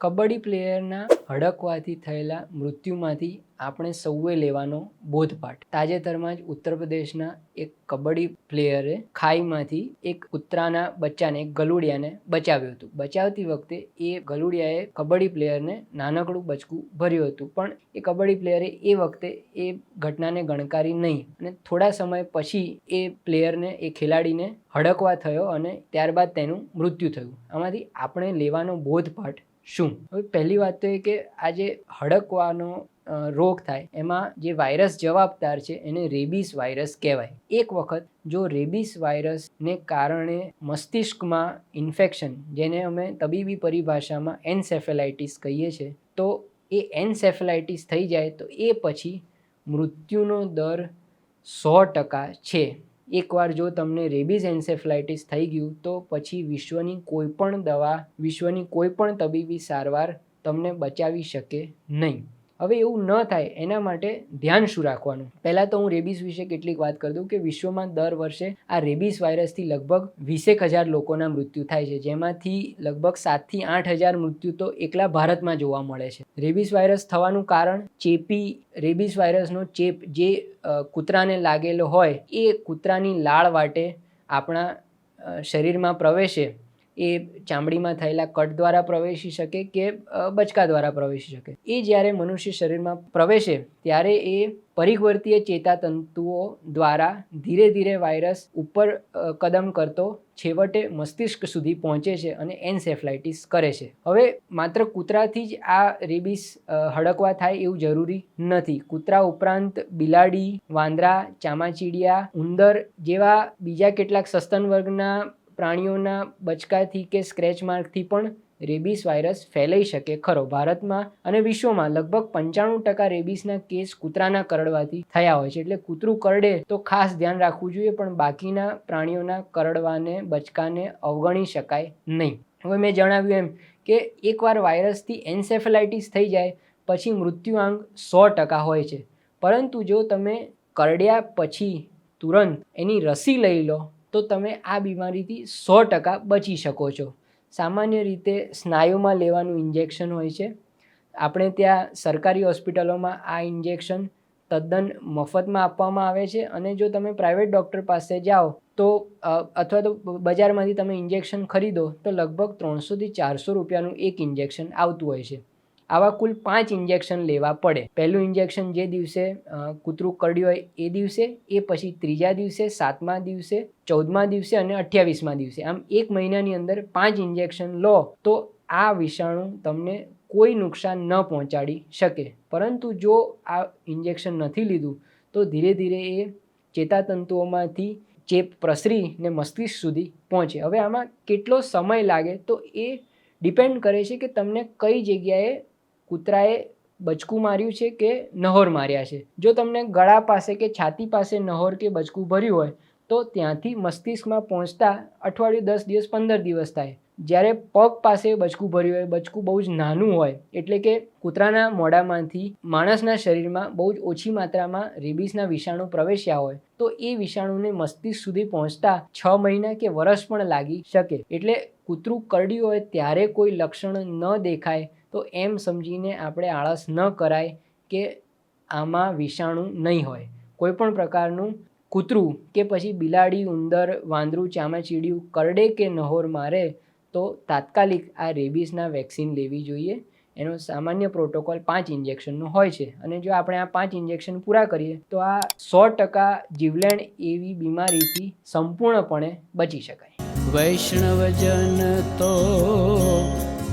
કબડ્ડી પ્લેયરના હડકવાથી થયેલા મૃત્યુમાંથી આપણે સૌએ લેવાનો બોધપાઠ. તાજેતરમાં જ ઉત્તર પ્રદેશના એક કબડ્ડી પ્લેયરે ખાઈમાંથી એક કૂતરાના બચ્ચાને, ગલુડિયાને બચાવ્યું હતું. બચાવતી વખતે એ ગલુડિયાએ કબડ્ડી પ્લેયરને નાનકડું બચકું ભર્યું હતું. પણ એ કબડ્ડી પ્લેયરે એ વખતે એ ઘટનાને ગણકારી નહીં અને થોડા સમય પછી એ પ્લેયરને, એ ખેલાડીને હડકવા થયો અને ત્યારબાદ તેનું મૃત્યુ થયું. આમાંથી આપણે લેવાનો બોધપાઠ શું? હવે પહેલી વાત તો એ કે આ જે હડકવાનો રોગ થાય, એમાં જે વાયરસ જવાબદાર છે એને રેબીસ વાયરસ કહેવાય. એક વખત જો રેબીસ વાયરસને કારણે મસ્તિષ્કમાં ઇન્ફેક્શન, જેને અમે તબીબી પરિભાષામાં એન્સેફેલાઇટિસ કહીએ છીએ, તો એ એન્સેફેલાઇટિસ થઈ જાય તો એ પછી મૃત્યુનો દર સો ટકા છે. એકવાર જો તમને રેબીઝ એન્સેફલાઇટિસ થઈ ગયું, તો પછી વિશ્વની કોઈ પણ દવા, વિશ્વની કોઈ પણ તબીબી સારવાર તમને બચાવી શકે નહીં. હવે એવું ન થાય, એના માટે ધ્યાન શું રાખવાનું? પહેલાં તો હું રેબીસ વિશે કેટલીક વાત કરી દઉં કે વિશ્વમાં દર વર્ષે આ રેબીસ વાયરસથી લગભગ વીસેક હજાર લોકોના મૃત્યુ થાય છે, જેમાંથી લગભગ સાતથી આઠ હજાર મૃત્યુ તો એકલા ભારતમાં જોવા મળે છે. રેબીસ વાયરસ થવાનું કારણ ચેપી, રેબિસ વાયરસનો ચેપ જે કૂતરાને લાગેલો હોય, એ કૂતરાની લાળ વાટે આપણા શરીરમાં પ્રવેશે એ ચામડીમાં થયેલા કટ દ્વારા પ્રવેશી શકે કે બચકા દ્વારા પ્રવેશી શકે. એ જ્યારે મનુષ્ય શરીરમાં પ્રવેશે, ત્યારે એ પરિવર્તીય ચેતાતંતુઓ દ્વારા ધીરે ધીરે વાયરસ ઉપર કદમ કરતો છેવટે મસ્તિષ્ક સુધી પહોંચે છે અને એન્સેફલાઇટિસ કરે છે. હવે માત્ર કૂતરાથી જ આ રેબીસ હડકવા થાય એવું જરૂરી નથી. કૂતરા ઉપરાંત બિલાડી, વાંદરા, ચામાચીડિયા, ઉંદર જેવા બીજા કેટલાક સસ્તન વર્ગના પ્રાણીઓના બચકાથી કે સ્ક્રેચ માર્કથી પણ રેબીસ વાયરસ ફેલાઈ શકે. ખરો, ભારતમાં અને વિશ્વમાં લગભગ પંચાણું ટકા રેબીસના કેસ કૂતરાના કરડવાથી થયા હોય છે. એટલે કૂતરું કરડે તો ખાસ ધ્યાન રાખવું જોઈએ, પણ બાકીના પ્રાણીઓના કરડવાને, બચકાને અવગણી શકાય નહીં. હવે મેં જણાવ્યું એમ કે એકવાર વાયરસથી એન્સેફેલાઇટિસ થઈ જાય, પછી મૃત્યુઆંક સો ટકા હોય છે. પરંતુ જો તમે કરડ્યા પછી તુરંત એની રસી લઈ લો તો તમે આ બીમારીથી સો ટકા બચી શકો છો. સામાન્ય રીતે સ્નાયુમાં લેવાનું ઇન્જેક્શન હોય છે. આપણે ત્યાં સરકારી હોસ્પિટલોમાં આ ઇન્જેક્શન તદ્દન મફતમાં આપવામાં આવે છે અને જો તમે પ્રાઇવેટ ડૉક્ટર પાસે જાઓ તો અથવા તો બજારમાંથી તમે ઇન્જેક્શન ખરીદો તો લગભગ ત્રણસોથી ચારસો રૂપિયાનું એક ઇન્જેક્શન આવતું હોય છે. આવા કુલ પાંચ ઇન્જેક્શન લેવા પડે. પહેલું ઇન્જેક્શન જે દિવસે કૂતરું કરડ્યું હોય એ દિવસે, એ પછી ત્રીજા દિવસે, સાતમા દિવસે, ચૌદમા દિવસે અને અઠ્યાવીસમા દિવસે. આમ એક મહિનાની અંદર પાંચ ઇન્જેક્શન લો તો આ વિષાણુ તમને કોઈ નુકસાન ન પહોંચાડી શકે. પરંતુ જો આ ઇન્જેક્શન નથી લીધું, તો ધીરે ધીરે એ ચેતાતંતુઓમાંથી ચેપ પ્રસરીને મસ્તિષ્ક સુધી પહોંચે. હવે આમાં કેટલો સમય લાગે તો એ ડિપેન્ડ કરે છે કે તમને કઈ જગ્યાએ કૂતરાએ બચકું માર્યું છે કે નહોર માર્યા છે? જો તમને ગળા પાસે કે છાતી પાસે નહોર કે બચકું ભર્યું હોય, તો ત્યાંથી મસ્તિષ્કમાં પહોંચતા અઠવાડિયું દસ દિવસ, પંદર દિવસ થાય. જ્યારે પગ પાસે બચકું ભર્યું હોય, બચકું બહુ જ નાનું હોય, એટલે કે કૂતરાના મોઢામાંથી માણસના શરીરમાં બહુ જ ઓછી માત્રામાં રેબીસના વિષાણુ પ્રવેશ્યા હોય, તો એ વિષાણુને મસ્તિષ્ક સુધી પહોંચતા છ મહિના કે વર્ષ પણ લાગી શકે. એટલે કૂતરું કરડ્યું હોય ત્યારે કોઈ લક્ષણ ન દેખાય તો એમ સમજીને આપણે આળસ ન કરાય કે આમાં વિષાણુ નહીં હોય. કોઈપણ પ્રકારનું કૂતરું કે પછી બિલાડી, ઉંદર, વાંદરું, ચામાચીડિયું, કરડે કે નહોર મારે તો તાત્કાલિક આ રેબીસના વેક્સિન લેવી જોઈએ. એનો સામાન્ય પ્રોટોકોલ પાંચ ઇન્જેક્શનનો હોય છે અને જો આપણે આ પાંચ ઇન્જેક્શન પૂરા કરીએ તો આ સો ટકા જીવલેણ એવી બીમારીથી સંપૂર્ણપણે બચી શકાય. વૈષ્ણવજન તો